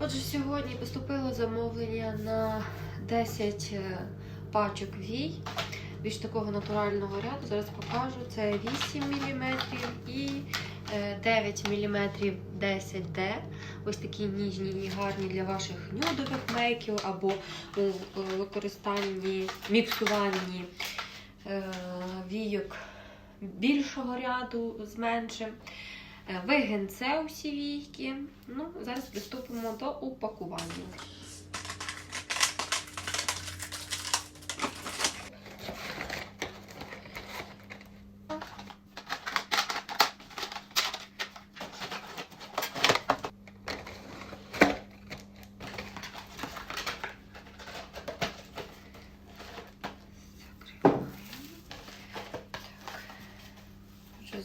Отже, сьогодні поступило замовлення на 10 е, пачок вій. Більш такого натурального ряду. Зараз покажу. Це 8 мм і е, 9 мм 10D. Ось такі ніжні і гарні для ваших нюдових мейків або у е, використанні, міксуванні е, війок більшого ряду з меншим. Е, Вигинце усі війки. Ну, зараз приступимо до упакування.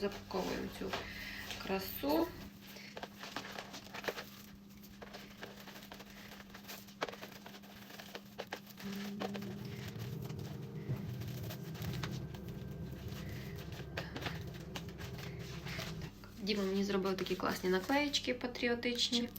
Запаковуємо цю красу. Діма мені зробив такі класні наклеєчки патріотичні.